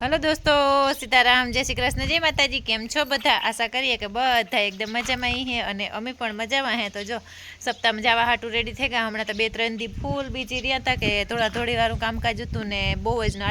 Hello દોસ્તો. સીતારામ, જય શ્રી કૃષ્ણ, જય માતાજી, કેમ છો બધા? આશા કરીએ કે બધા એકદમ મજામાં અહીં હે અને અમે પણ મજામાં હે. તો જો, સપ્તાહમાં જવા હાટું રેડી થઈ ગયા. હમણાં તો બે ત્રણ દી ફૂલ બીજી રહ્યા હતા કે થોડા થોડી વારું કામકાજ હતું ને બહુ જ ને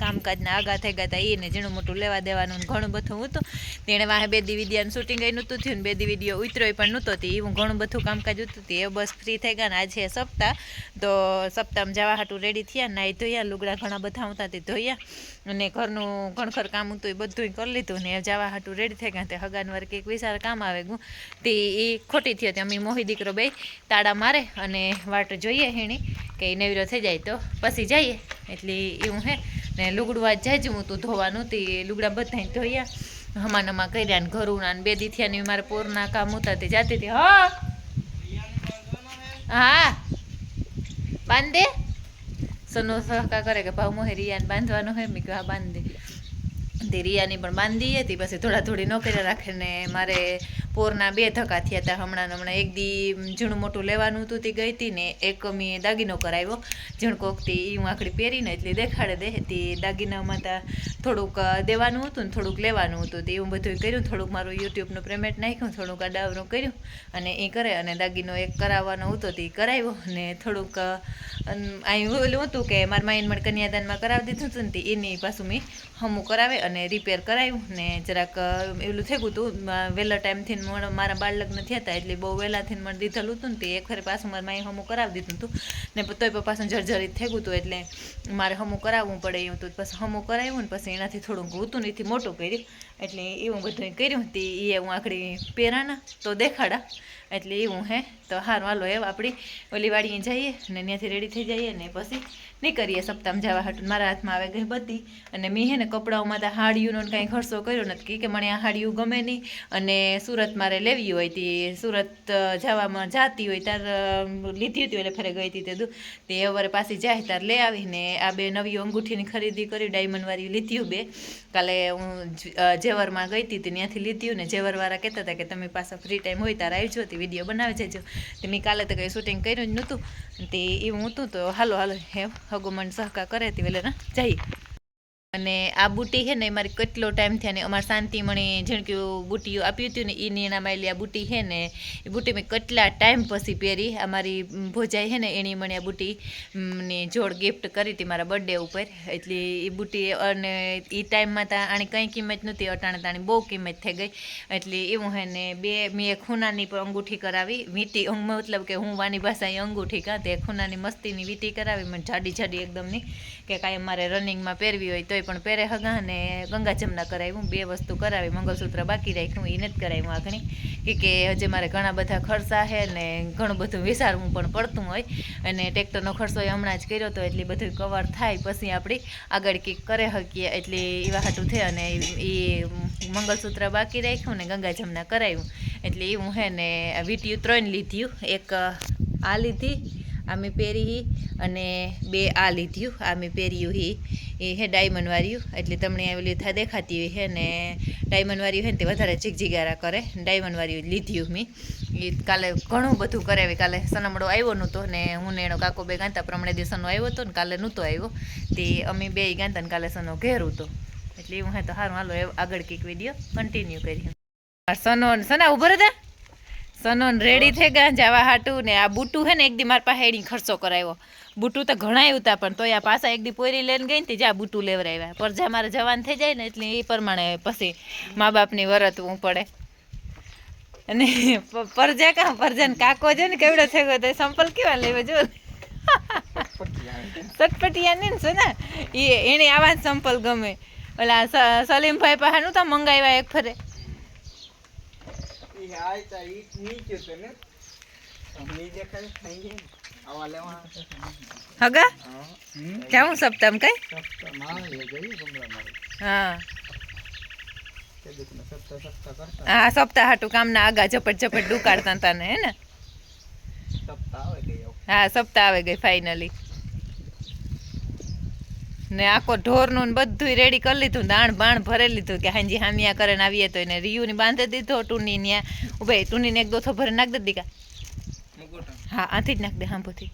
કામકાજના આગા થઈ ગયા હતા એને ઝીણું મોટું લેવા દેવાનું ઘણું બધું હતું. તેણે વાહે બે દી વિદ્યાનું શૂટિંગ એ નહોતું થયું ને બે દી વીડિયો ઉતર્યો પણ નહોતો. હતી એવું ઘણું બધું કામકાજ હતું. એ બસ ફ્રી થઈ ગયા ને આજે સપ્તાહ. તો સપ્તાહમાં જવા હાટું રેડી થયા નાહી ધોયા. લુગડા ઘણા બધા હતા તે ધોયા. અને ઘરનું ઘણખર કામ હતું એ બધું કરી લીધું ને જવા હાટું રેડી થઈ ગયા તે હગાન વાર એક વિચાર કામ આવે ગું તે એ ખોટી થયો હતી અમે મોહી દીકરો બે તાળા મારે અને વાટ જોઈએ હેણી કે નવીરો થઈ જાય તો પછી જઈએ. એટલે એવું હે. ને લુગડું આજ જાય હું તું ધોવાનું તે લુગડા બધા ધોયા. હમા નમા કર્યા ને ઘરું ને બે દીથિયાની મારે પોરના કામ હતા તે જાતી હતી. હા! હા! બાંધે? સનો સહકાર કરે કે ભાવ મોહે રિયાને બાંધવાનો હોય મેં કહ્યું હા, બાંધી. દે તે રિયાની પણ બાંધી હતી પછી થોડા થોડી નોકરી રાખે ને મારે પોરના બે ધક્કા થયા હતા હમણાં હમણાં એક દી ઝીણું મોટું લેવાનું હતું તે ગઈ હતી ને એક મેં દાગીનો કરાવ્યો. ઝીણકોકથી એ હું આખડી પહેરીને એટલે દેખાડે દે. તે દાગીનામાં તા થોડુંક દેવાનું હતું ને થોડુંક લેવાનું હતું તે એવું બધું કર્યું થોડુંક મારું યુટ્યુબનું પેમેન્ટ નાખ્યું થોડુંક અડાવરું કર્યું અને એ કરે અને દાગીનો એક કરાવવાનો હતો તે કરાવ્યો ને થોડુંક અહીં ઓલું હતું કે મારા મને કન્યાદાનમાં કરાવી દીધું હતું ને તે એની પાછું મેં હમું કરાવે અને રિપેર કરાવ્યું ને જરાક એવું થઈ ગયું હતું વહેલા ટાઈમથી મને મારા બાળ લગ્ન થયા હતા એટલે બહુ વહેલાથી મને દીધેલું હતું ને તે એક ફરે પાછું મારે માઈ હમું કરાવી દીધું હતું. ને તોય પાછું જર્જરિત થઈ ગયું હતું એટલે મારે હમું કરાવવું પડે એવું હતું પછી હમું કરાવ્યું ને પછી એનાથી થોડુંક હતું ને મોટું કર્યું. એટલે એવું બધું કર્યું તે એ હું આખડી પહેરાના તો દેખાડા. એટલે એવું હે તો હારું, હાલો, એવા આપણી ઓલીવાડીએ જઈએ અને ત્યાંથી રેડી થઈ જઈએ ને પછી નીકળીએ સપ્તાહમાં જવા હાટું. મારા હાથમાં આવે ગઈ બધી અને મેં, હે ને, કપડાઓમાં તો હાડીઓનો કાંઈ ખર્ચો કર્યો નથી. કે મને આ હાડીઓ ગમે નહીં અને સુરત મારે લેવી હોય તે. સુરત જવામાં જાતી હોય, તાર લીધી હતી એટલે ફરે ગઈ હતી તે દુ. તે અવારે પાછી જાય, તાર લઈ આવીને આ બે નવી અંગૂઠીની ખરીદી કરી ડાયમંડવાળી લીધી બે. કાલે હું જેવરમાં ગઈ હતી ત્યાંથી લીધી ને જેવરવાળા કહેતા હતા કે તમે પાછા ફ્રી ટાઈમ હોય, તારે આવજો તે વીડિયો બનાવી જજો તે મેં કાલે તો કંઈ શૂટિંગ કર્યું જ નહોતું. તે એવું હતું તો હાલો હાલો, હે હગો મન સહકાર કરે તે વેલે જઈએ. અને આ બુટી છે ને, મારે કેટલો ટાઈમ થયા ને, અમારે શાંતિમણી ઝીણક્યું બુટીઓ આપ્યું હતું ને એ નીણા માયલી આ બુટી છે ને, એ બુટી મેં કેટલા ટાઈમ પછી પહેરી અમારી ભોજાઈ છે ને, એની મને આ બુટી ને જોડ ગિફ્ટ કરી હતી મારા બર્થડે ઉપર. એટલે એ બુટી અને એ ટાઈમમાં તા આની કંઈ કિંમત નહોતી, અટાણે તાણી બહુ કિંમત થઈ ગઈ. એટલે એવું હે ને, બે, મેં ખૂનાની પણ અંગૂઠી કરાવી, વીંટી મતલબ કે હું વાની ભાષા એ અંગૂઠી કાં, તે ખૂનાની મસ્તીની વીંટી કરાવી, મને જાડી જાડી એકદમની કે કાંઈ મારે રનિંગમાં પહેરવી હોય તોય પણ પહેરે હગા ને ગંગા જમના કરાવ્યું. બે વસ્તુ કરાવી, મંગળસૂત્ર બાકી રાખ્યું એને જ કરાવ્યું આખણી કે કે હજી મારે ઘણા બધા ખર્ચા છે ને ઘણું બધું વિચારવું પણ પડતું હોય. અને ટ્રેક્ટરનો ખર્ચો એ હમણાં જ કર્યો હતો એટલે બધું કવર થાય પછી આપણી આગળ કંઈક કરે શકીએ એટલે એવા હાટું થાય અને એ મંગળસૂત્ર બાકી રાખ્યું ને ગંગા જમના કરાવ્યું. એટલે એવું હે ને વીટીયું ત્રણ લીધ્યું. એક આ લીધી આ મેં પહેરી અને બે આ લીધ્યું આ મેં પહેર્યું હી એ હે ડાયમંડવાળ્યું એટલે તમને ઓલી થા દેખાતી હોય હે ને ડાયમંડવાળ્યું હોય હે ને તે વધારે ચીકજીગારા કરે. ડાયમંડવાળ્યું લીધ્યું મેં. એ કાલે ઘણું બધું કરાવે. કાલે સનમડો આવ્યો નહોતો ને હું ને એનો કાકો બે ગાંતા, પ્રમાણે દિવસનો આવ્યો હતો ને કાલે નહોતો આવ્યો. તે અમે બે ગાંતા ને કાલે સનો ઘેરું હતો એટલે એવું હે તો સારું હાલો આગળ કંઈક વીડિયો કન્ટિન્યુ કરી સનો સના ઊભો રહેતા સનોન રેડી થઈ ગયા જવા હાટું ને આ બુટુ હે ને એક દી મારા પાસે એની ખર્ચો કરાવ્યો બુટુ તો ઘણા ઉતા પણ તોય આ પાછા એક દી પોરી લઈને ગઈ ને જ્યાં બુટુ બુટું લેવરાવ્યા પર જ્યાં મારે જવાન થઈ જાય ને એટલે એ પ્રમાણે પછી મા બાપની વરતવું પડે. અને પરજા કા? પરજાન કાકો છે ને કેવડો થઈ ગયો તો સંપલ કેવા લેવો જો ચટપટિયા ને છે ને એ એને આવા જ સંપલ ગમે. ઓલા સલીમભાઈ પાસે તો મંગાવ્યા એક ફરે ઈ આય તા ઈ નીચે તો ને ની દેખાય થઈ ગઈ આવા લેવા હગા હમ જાઉં સપ્તામ કઈ સસ્તા માં લે ગઈ ગમલા મારે હા તે દુખને સસ્તા સસ્તા કરતા હા સપ્તાહ હાટું કામના આગા ઝપટ ઝપટ ડુકાડતા હતા ને હે ને સસ્તા આવે ગઈ આવું હા સપ્તાહ આવે ગઈ ફાઇનલી ને આખો ઢોરનું ને બધું રેડી કરી લીધું દાણ બાણ ભરી લીધું કે હાંજી હામિયા કરે ને આવીએ તો એને રિયુની બાંધી દીધો ટુની ન્યા ઉભે ટુનીને એક દોથો ભરે નાખ દે કા હા આથી જ નાખ દે હાંભોથી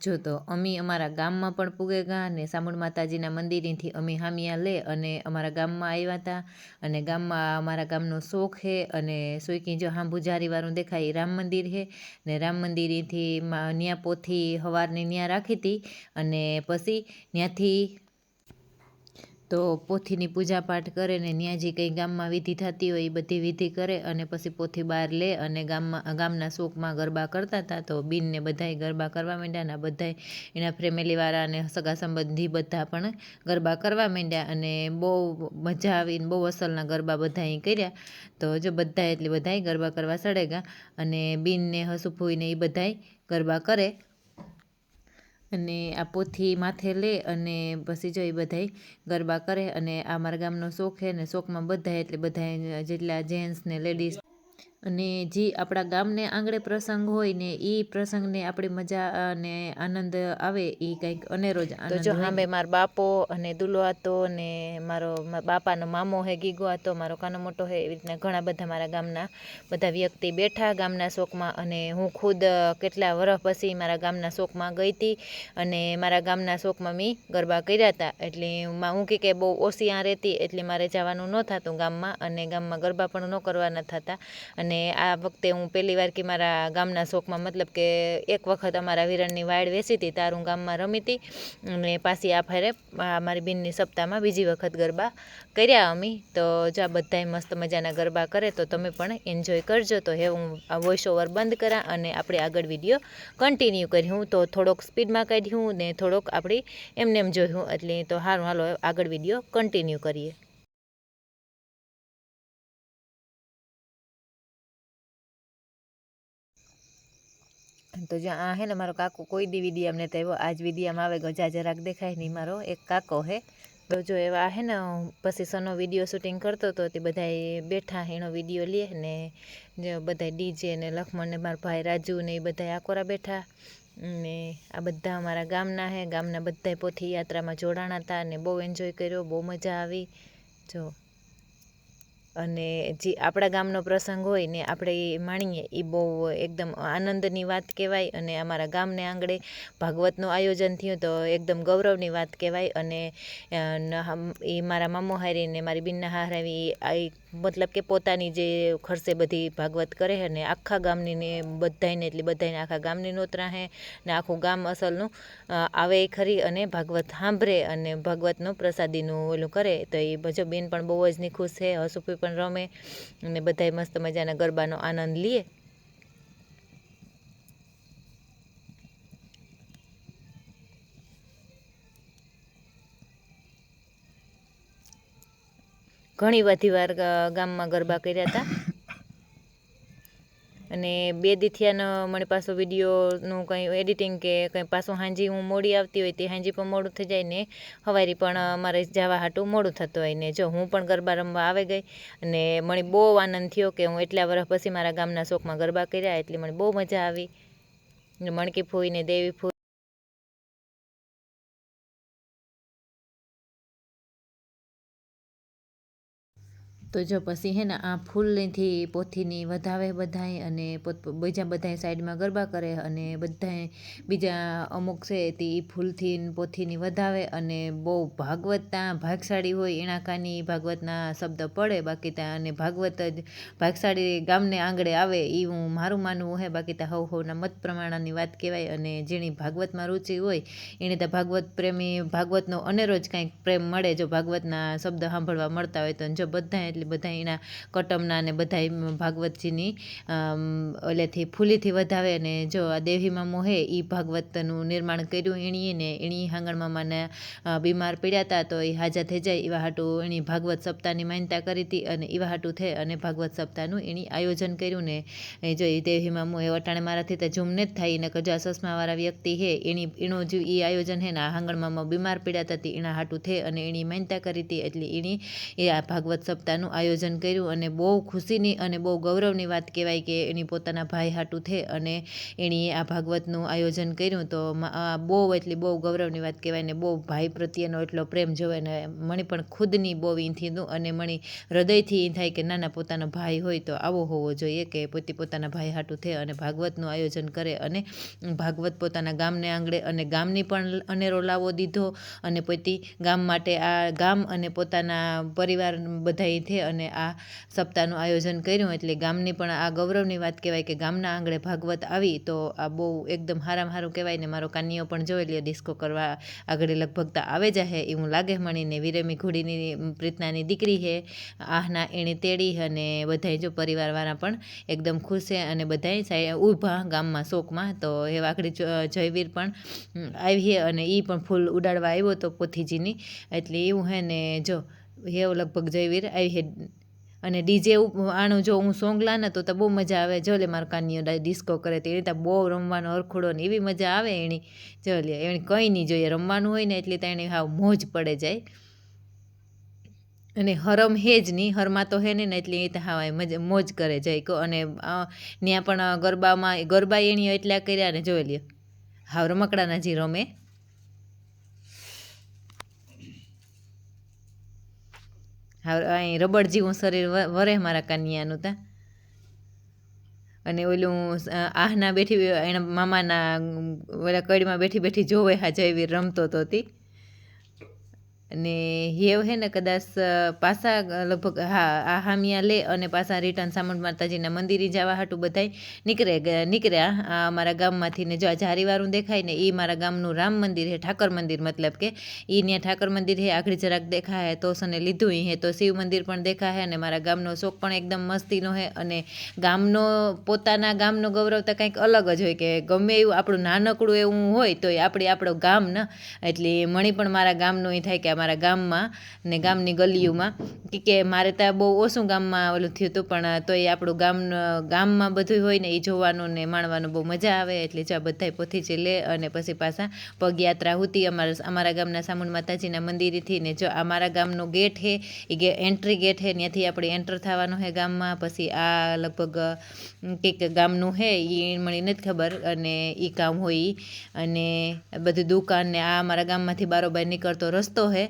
જો તો અમે અમારા ગામમાં પણ પૂગે ગા અને સામુંડ માતાજીના મંદિરેથી અમે હામિયા લે અને અમારા ગામમાં આવ્યા હતા અને ગામમાં અમારા ગામનો શોખ છે અને સોયકી જો હાંભુ જારીવાળું દેખાય રામ મંદિર છે ને રામ મંદિરેથી ન્યા પોથી હવારની ન્યા રાખી હતી અને પછી ત્યાંથી તો પોથીની પૂજા પાઠ કરે ને ત્યાં જે કંઈ ગામમાં વિધિ થતી હોય એ બધી વિધિ કરે અને પછી પોથી બહાર લે અને ગામમાં, ગામના શોકમાં ગરબા કરતા હતા તો બિનને બધાય ગરબા કરવા માંડ્યા અને બધાએ એના ફેમિલીવાળા અને સગા સંબંધી બધા પણ ગરબા કરવા માંડ્યા અને બહુ મજા આવીને બહુ અસલના ગરબા બધાએ કર્યા. તો જો બધા એટલે બધાય ગરબા કરવા સડેગા અને બીનને હસુફુઈને એ બધાય ગરબા કરે અને આ પોથી માથે લે અને પછી જો એ બધાય ગરબા કરે અને આ મારા ગામનો શોખ છે ને શોખમાં બધાય એટલે બધાય જેટલા જેન્ટ્સ ને લેડીઝ અને જે આપણા ગામને આંગણે પ્રસંગ હોય ને એ પ્રસંગને આપણી મજા અને આનંદ આવે એ કંઈક અનેરો જ આનંદ જો હાંભે મારો બાપો અને દુલો હતો ને મારો બાપાનો મામો હે ગીગો હતો મારો કાનો મોટો હે એવી રીતના ઘણા બધા મારા ગામના બધા વ્યક્તિ બેઠા ગામના શોકમાં અને હું ખુદ કેટલા વર્ષ પછી મારા ગામના શોકમાં ગઈ હતી અને મારા ગામના શોકમાં મેં ગરબા કર્યા હતા એટલે હું કે કે બહુ ઓછી આ રહેતી એટલે મારે જવાનું ન થતું ગામમાં અને ગામમાં ગરબા પણ ન કરવાના થતા. અને અને આ વખતે હું પહેલી વાર કે મારા ગામના શોખમાં મતલબ કે એક વખત અમારા વિરણની વાડ વેચી હતી, તારું ગામમાં રમી હતી. અને પાછી આ ફેરે મારી બેનની સપ્તાહમાં બીજી વખત ગરબા કર્યા અમે. તો જો આ બધાય મસ્ત મજાના ગરબા કરે તો તમે પણ એન્જોય કરજો. તો હે, હું આ વોઇસ ઓવર બંધ કરા અને આપણે આગળ વીડિયો કન્ટિન્યુ કર્યું. તો થોડોક સ્પીડમાં કાઢ્યું ને થોડોક આપણી એમને એમ જોયું. એટલે તો સારું હાલો, આગળ વીડિયો કન્ટિન્યુ કરીએ. તો જ્યાં આ હે ને મારો કાકો કોઈ દી વિડીયામાં ને આવ્યો. આજ વિડીયામાં આવે ગજા જરાક દેખાય નહીં. મારો એક કાકો હે. તો જો એવા હે ને પછી સનો વીડિયો શૂટિંગ કરતો હતો તે બધા બેઠા એનો વીડિયો લે ને બધા ડીજે ને, લખમણ ને, મારા ભાઈ રાજુ ને, એ બધા આકોરા બેઠા. ને આ બધા અમારા ગામના હે. ગામના બધા પોથી યાત્રામાં જોડાણા હતા અને બહુ એન્જોય કર્યો, બહુ મજા આવી. જો અને જે આપણા ગામનો પ્રસંગ હોય ને આપણે એ માણીએ, એ બહુ એકદમ આનંદની વાત કહેવાય અને અમારા ગામને આંગણે ભાગવતનું આયોજન થયું તો એકદમ ગૌરવની વાત કહેવાય અને એ મારા મામો હારીને, મારી બિન્ના હારાવી મતલબ કે પોતાની જે ખર્ચે બધી ભાગવત કરે છે ને આખા ગામની ને બધાને એટલે બધાને આખા ગામની નોતરા હે ને આખું ગામ અસલનું આવે ખરી અને ભાગવત સાંભળે અને ભાગવતનું પ્રસાદીનું ઓલું કરે. તો એ ભજો બેન પણ બહુ જ ની ખુશ છે હસુફી પણ રમે અને બધાય મસ્ત મજાના ગરબાનો આનંદ લે. ઘણી બધી વાર ગામમાં ગરબા કર્યા હતા. અને બે દીથિયાનો મને પાછો વિડીયોનું કંઈ એડિટિંગ કે કંઈ પાછું હાંજી હું મોડી આવતી હોય તે હાંજી પણ મોડું થઈ જાય ને હવારી પણ મારે જવા હાટું મોડું થતું હોય ને. જો હું પણ ગરબા રમવા આવી ગઈ અને મને બહુ આનંદ થયો કે હું એટલા વર્ષ પછી મારા ગામના શોખમાં ગરબા કર્યા એટલે મને બહુ મજા આવી. મણકી ફૂઈ ને દેવી ફૂઈ તો જો પછી હે ને આ ફૂલથી પોથીની વધાવે બધાય અને બીજા બધાએ સાઈડમાં ગરબા કરે અને બધાય બીજા અમુક છે તે ફૂલથી પોથીની વધાવે અને બહુ ભાગવતના ભાગશાળી હોય એના કાની ભાગવતના શબ્દ પડે બાકી ત્યાં અને ભાગવત જ ભાગશાળી ગામને આંગળે આવે એ હું મારું માનવું હે બાકી ત્યાં હવ હવના મત પ્રમાણની વાત કહેવાય અને જેની ભાગવતમાં રુચિ હોય એને તો ભાગવત પ્રેમી ભાગવતનો અનેરો જ કાંઈક પ્રેમ મળે જો ભાગવતના શબ્દ સાંભળવા મળતા હોય તો જો બધા એટલે બધા એના કટમના ને બધા ભાગવતજીની ઓલેથી ફૂલીથી વધાવે અને જો આ દેવીમાં મોહે એ ભાગવતનું નિર્માણ કર્યું એણીએ ને એણી હાંગણમામાને બીમાર પડ્યા હતા તો એ હાજા થઈ જાય. એવા હાટું એણી ભાગવત સપ્તાહની માન્યતા કરી હતી અને એવા હાટું થઈ અને ભાગવત સપ્તાહનું એણી આયોજન કર્યું ને જો એ દેવીમાં મોહે વટાણે મારાથી તો જુમને જ થાય. ને કજા ચશ્માવાળા વ્યક્તિ હે એની એનો જે એ આયોજન હે ને આ હાંગણમામાં બીમાર પડ્યા હતા એના હાટું થઈ અને એની માન્યતા કરી હતી એટલે એની એ આ ભાગવત સપ્તાહનું સપ્તાહનું આયોજન કર્યું અને બહુ ખુશીની અને બહુ ગૌરવની વાત કહેવાય કે એની પોતાના ભાઈ હાટું થે અને એણીએ આ ભાગવતનું આયોજન કર્યું. તો બહુ એટલી બહુ ગૌરવની વાત કહેવાય ને બહુ ભાઈ પ્રત્યેનો એટલો પ્રેમ જોવે ને મણી પણ ખુદની બહુ ઈ થયું અને મણી હૃદયથી ઈ થાય કે નાના પોતાનો ભાઈ હોય તો આવો હોવો જોઈએ કે પોતે પોતાના ભાઈ હાટું થે અને ભાગવતનું આયોજન કરે અને ભાગવત પોતાના ગામને આંગણે અને ગામની પણ અનેરો લાવો દીધો અને પોતે ગામ માટે આ ગામ અને પોતાના પરિવાર બધાય થે અને આ સપ્તાહનું આયોજન કર્યું એટલે ગામની પણ આ ગૌરવની વાત કહેવાય કે ગામના આંગણે ભાગવત આવી તો આ બહુ એકદમ હારામ હારું કહેવાય ને મારો કાનિયો પણ જોઈ લ્યો ડિસ્કો કરવા આગળ લગભગ તો આવે જાહે એવું લાગે મણીને વિરેમી ઘોડીની પ્રીતનાની દીકરી હે, આહના એણે તેડી અને બધાય જો પરિવારવાળા પણ એકદમ ખુશ છે અને બધાય ઊભા ગામમાં શોકમાં, તો એ વાઘડી જયવીર પણ આવી અને એ પણ ફૂલ ઉડાડવા આવ્યો તો પોથીજીની, એટલે એવું હે ને જો હેવ લગભગ જયવીર આવી હે. અને ડીજે આનું જો હું સોંગ લાને તો બહુ મજા આવે. જો લે મારો કાનિયો ડિસ્કો કરે તો ત્યાં બહુ રમવાનો હરખોડો ને એવી મજા આવે એની. જો લે એણે કંઈ નહીં જોઈએ. રમવાનું હોય ને એટલે તો એને હાવ મોજ પડે જાય. અને હરમ હે જ નહીં હરમાં તો હે ને એટલે એ તો આય મજા, મોજ કરે જાય. અને ત્યાં પણ ગરબામાં, ગરબા એણીઓ એટલા કર્યા ને જોઈ લ્યો. હાવ રમકડાના જે રમે. હાવ અહીં રબડ જેવું શરીર વરે મારા કન્યાનું તા. અને ઓલું આહના બેઠી, એના મામાના ઓલા કડીમાં બેઠી બેઠી જોવે હા જયવીર રમતો તો તી. અને હેવ હે ને કદાચ પાછા લગભગ, હા, આ હામિયા લે અને પાછા રિટર્ન સામંત માતાજીના મંદિરે જવા હાટું બધાય નીકળે નીકળ્યા. આ અમારા ગામમાંથી ને જો આ જારીવારું દેખાય ને, એ મારા ગામનું રામ મંદિર હે, ઠાકર મંદિર મતલબ કે એ ત્યાં ઠાકર મંદિર હે, આગળ જરાક દેખાય તો સને લીધું હે, તો શિવ મંદિર પણ દેખાય અને મારા ગામનો શોખ પણ એકદમ મસ્તીનો હે અને ગામનો, પોતાના ગામનો ગૌરવ તો કંઈક અલગ જ હોય કે ગમે એવું આપણું નાનકડું એવું હોય તો આપણે આપણો ગામ ન, એટલે મણી પણ મારા ગામનું એ થાય કે અમારા ગામમાં ને ગામની ગલીઓમાં, કે કે મારે ત્યાં બહુ ઓછું ગામમાં ઓલું થયું હતું, પણ તોય આપણું ગામ ગામમાં બધું હોય ને એ જોવાનું ને માણવાનું બહુ મજા આવે, એટલે જો આ બધાય પોથી લે, અને પછી પાછા પગયાત્રા હોતી અમારા અમારા ગામના સામુંડ માતાજીના મંદિરેથી, ને જો અમારા ગામનો ગેટ હે એ ગે, એન્ટ્રી ગેટ હે ત્યાંથી આપણે એન્ટર થવાનું હે ગામમાં, પછી આ લગભગ કંઈક ગામનું હે એ મને નથી ખબર, અને એ કામ હોય. અને બધું દુકાન ને આ અમારા ગામમાંથી બારોબાર નીકળતો રસ્તો હે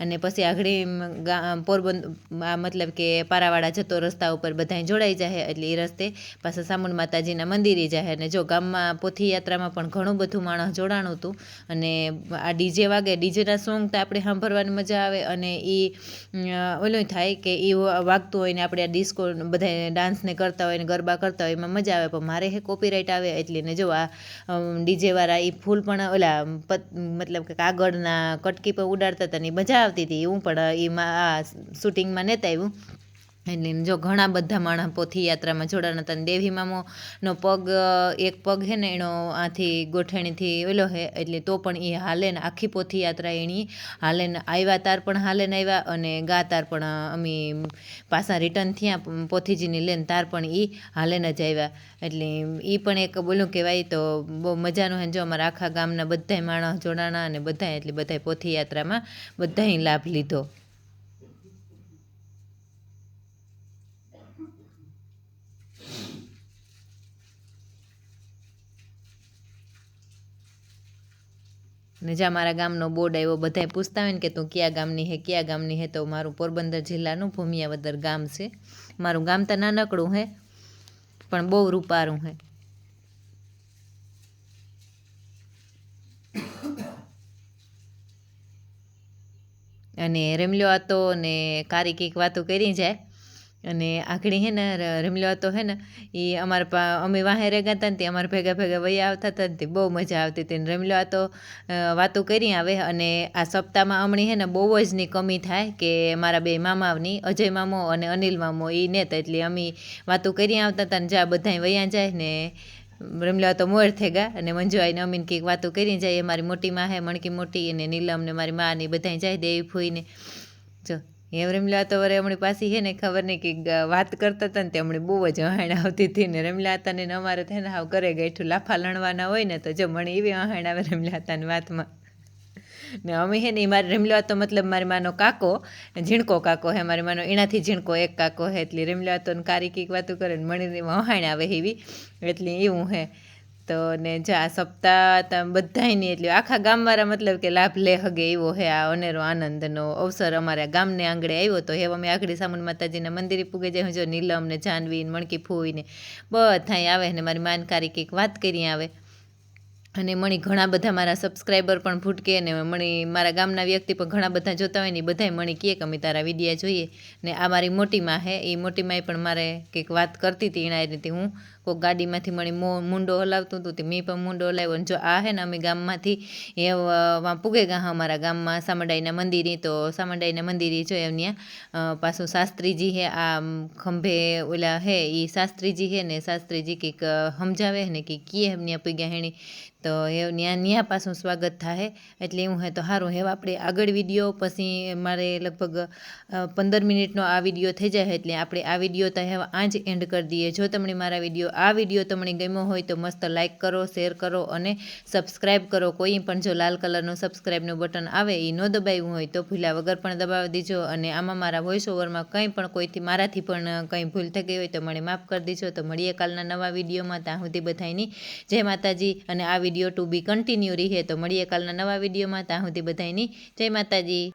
અને પછી આગળ પોરબંદર મતલબ કે પારાવાડા જતો રસ્તા ઉપર બધાય જોડાઈ જાય એટલે એ રસ્તે પાછા સામુંડ માતાજીના મંદિરે જાય અને જો ગામમાં પોથી યાત્રામાં પણ ઘણું બધું માણસ જોડાણું હતું. અને આ ડીજે વાગે, ડીજેના સોંગ તો આપણે સાંભળવાની મજા આવે. અને એ ઓલું થાય કે એ વાગતું હોય ને આપણે આ ડિસ્કો બધા ડાન્સને કરતા હોય ને ગરબા કરતા હોય એમાં મજા આવે. પણ મારે હે કોપીરાઇટ આવે એટલે ને જો આ ડીજેવાળા એ ફૂલ પણ ઓલા મતલબ કે કાગળના કટકી પર ઉડાડતા હતા ને મજા આવતી હતી એવું પણ એમાં આ શૂટિંગમાં નહોતા આવ્યું. એટલે જો ઘણા બધા માણસ પોથી યાત્રામાં જોડાણા હતા દેવી મામોનો પગ એક પગ હે ને એનો આથી ગોઠણીથી ઓલો હે, એટલે તો પણ એ હાલે ને આખી પોથી યાત્રા એની હાલે ને આવ્યા તાર પણ હાલે ને આવ્યા અને ગા તાર પણ અમે પાછા રિટર્ન થયા પોથીજીને લઈને તાર પણ એ હાલે ને જ આવ્યા એટલે એ પણ એક બોલું કહેવાય તો બહુ મજાનું હે જો અમારા આખા ગામના બધાય માણસ જોડાણા અને બધાય એટલે બધાય પોથી યાત્રામાં બધાય લાભ લીધો. ને જ્યાં મારા ગામનો બોર્ડ આવ્યો બધાય પૂછતા હોય ને કે તું કયા ગામની હે, કયા ગામની હે, તો મારું પોરબંદર જિલ્લાનું ભૂમિયાવદર ગામ છે. મારું ગામ તો નાનકડું હે, પણ બહુ રૂપારું હે. અને રેમલ્યો હતો ને કારી કંઈક વાતો કરી જાય. અને આખડી હે ને ર- રેમલ્યો હતો હે ને એ અમારા પા, અમે વાહે રેગા હતા ને તે અમારા ભેગા ભેગા વયા આવતા હતા ને તે બહુ મજા આવતી હતી ને રેમલ્યો હતો વાતો કરી આવે અને આ સપ્તાહમાં હમણી હે ને બહુ જ ની કમી થાય કે મારા બે મામાની અજય મામો અને અનિલ મામો એ નેત એટલે અમે વાતો કરી આવતા હતા ને જા બધાય વૈયા જાય ને રમલા તો મોર થઈ ગયા અને મંજુ આવીને અમીન કંઈક વાતો કરી જાય મારી મોટી માં હે મણકી મોટી અને નીલમ ને મારી માં ને બધાય જાય, દેવી ફૂઈને જો. એમ રમલા તો વરે હમણાં પાછી હે ને ખબર નહીં કે વાત કરતા હતા ને તે હમણાં બહુ જ અહાણ આવતી હતી ને રમલા હતા ને અમારે થાય ને હાવ કરે ગઈઠું લાફા લણવાના હોય ને તો જો મને એવી અહાણ આવે રમલા હતા વાતમાં. ને અમે હે ને મારે રેમલેવા તો મતલબ મારી માનો કાકો ઝીણકો કાકો હે મારી માનો એનાથી ઝીણકો એક કાકો હે એટલે રેમલેવા તો કારી કીક વાતું કરે ને મણીની વહાણ આવે એવી, એટલે એવું હે. તો ને જા, સપ્તાહ તમે નહીં એટલે આખા ગામવાળા મતલબ કે લાભ લે હગે એવો હે આ અનેરો આનંદનો અવસર અમારા ગામને આંગણે આવ્યો તો હેવા અમે આગળ સામુન માતાજીના મંદિરે પૂગે જાય, જો નીલમ ને જાનવી મણકી ફૂવીને, બધાય આવે ને મારી માનકારી કંઈક વાત કરી આવે. અને મણી ઘણા બધા મારા સબસ્ક્રાઈબર પણ ભૂટકે ને મણી મારા ગામના વ્યક્તિ પણ ઘણા બધા જોતા હોય ને બધાય મણી કહે કે અમે તારા વિડીયા જોઈએ. ને આ મારી મોટી માં હે, એ મોટી માએ પણ મારે કંઈક વાત કરતી હતી એના રીતે હું કોઈક ગાડીમાંથી મણી મો, મુંડો હલાવતું હતું તે મેં પણ મુંડો હલાવ્યો અને જો આ હે ને અમે ગામમાંથી એ પૂગે ગા અમારા ગામમાં સામડાઈના મંદિરે, તો સામડાઈના મંદિરે જો એમની પાછું શાસ્ત્રીજી હે, આ ખંભે ઓલા હે એ શાસ્ત્રીજી હે ને શાસ્ત્રીજી કંઈક સમજાવે ને કે કીએ એમની પૂગ્યા હેણી. તો એ ત્યાં ત્યાં પાછું સ્વાગત થાય એટલે એવું હે તો સારું હવે આપણે આગળ વીડિયો પછી મારે લગભગ પંદર મિનિટનો આ વીડિયો થઈ જાય એટલે આપણે આ વીડિયો તો હવે આ જ એન્ડ કરી દઈએ. જો તમને મારા વીડિયો આ વીડિયો તમને ગમ્યો હોય તો મસ્ત લાઇક કરો શેર કરો અને સબસ્ક્રાઈબ કરો. કોઈ પણ જો લાલ કલરનું સબસ્ક્રાઈબનું બટન આવે એ ન દબાવ્યું હોય તો ભૂલ્યા વગર પણ દબાવી દીજો અને આમાં મારા વોઇસ ઓવરમાં કંઈ પણ કોઈથી, મારાથી પણ કંઈ ભૂલ થઈ ગઈ હોય તો મને માફ કરી દીજો. તો મળીએ કાલના નવા વિડીયોમાં ત્યાં સુધી બધાની જય માતાજી અને આ વીડિયો ટુ બી કન્ટિન્યુ રહે તો મળીએ કાલના નવા વિડીયોમાં ત્યાં સુધી બધાની જય માતાજી